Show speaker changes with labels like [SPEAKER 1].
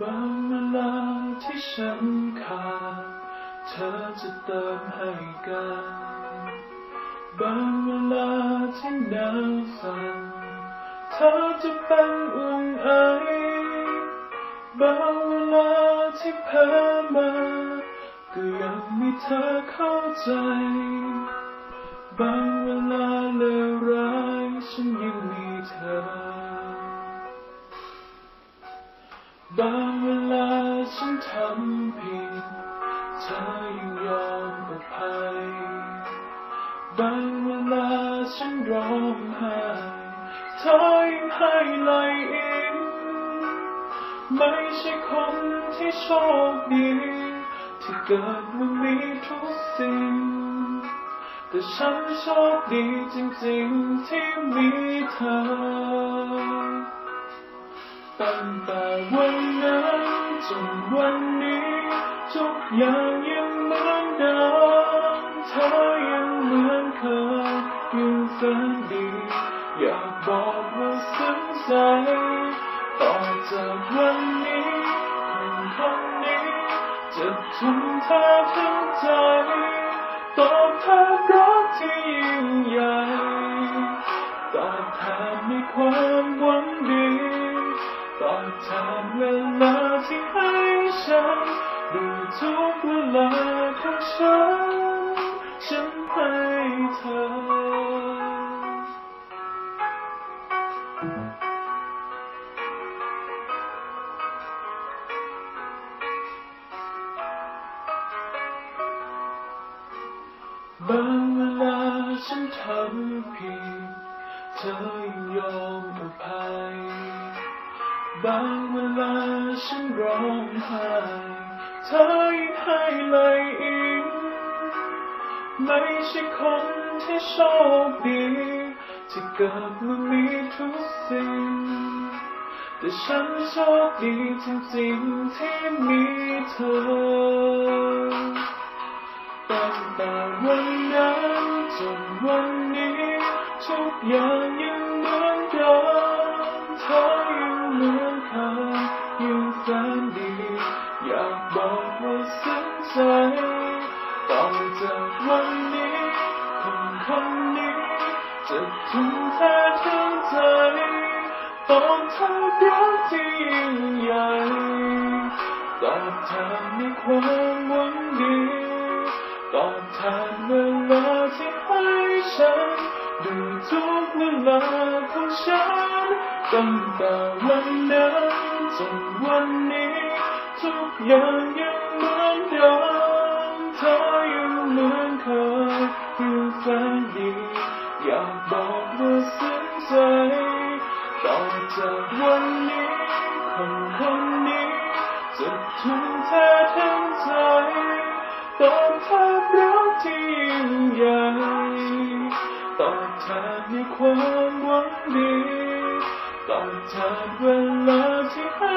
[SPEAKER 1] บางเวลาที่ฉันขาดเธอจะเติมให้กัน บางเวลาที่หนาวสั่นเธอจะเป็นอุ่นไอบางเวลาที่เพ้อมาก็ยังมีเธอเข้าใจ บางเวลาเลวร้ายฉันยังมีเธอ บางเวลาฉันทำผิดเธอยังยอมอภัยบางเวลาฉันร้องไห้เธอยังให้ไหลอินไม่ใช่คนที่โชคดีที่เกิดมามีทุกสิ่งแต่ฉันโชคดีจริงๆที่มีเธอ ตั้งแต่วันนั้นจนวันนี้ทุกอย่างยังเหมือนเดิมเธอยังเหมือนเคยยังแสนดีอยากบอกว่าซึ้งใจต่อจากวันนี้คนคนนี้จะทุ่มเททั้งใจตอบแทนรักที่ยิ่งใหญ่ตอบแทนในความหวังดี ตอบแทนเวลาที่ให้ฉันด้ทุกเวลาของฉัน ฉันให้เธอ บางเวลาฉันทำผิด เธอยังยอมอภัย บางเวลาฉันร้องไห้เธอยังให้ไหลอินไม่ใช่คนที่โชคดีที่เกิดมามีทุกสิ่ง แต่ฉันโชคดีจริงๆที่มีเธอตั้งแต่วันนั้นจนวันนี้ ทุกอย่างยัง อยากบอกว่าซึ้งใจต่อจากวันนี้คนคนนี้ จะทุ่มเททั้งใจตอบแทนรักที่ยิ่งใหญ่ตอบแทนในความหวังดีตอบแทนเวลาที่ให้ฉันด้วยทุกเวลาของฉันตั้งแต่วันนั้นจนวันนี้ ทุกอย่างยังเหมือนเดิมเธอยังเหมือนเคยยังแสนดีอยากบอกว่าซึ้งใจต่อจากวันนี้คนคนนี้จะทุ่มเททั้งใจตอบแทนรักที่ยิ่งใหญ่ตอบแทนในความหวังดี ตอบแทนเวลาที่ให้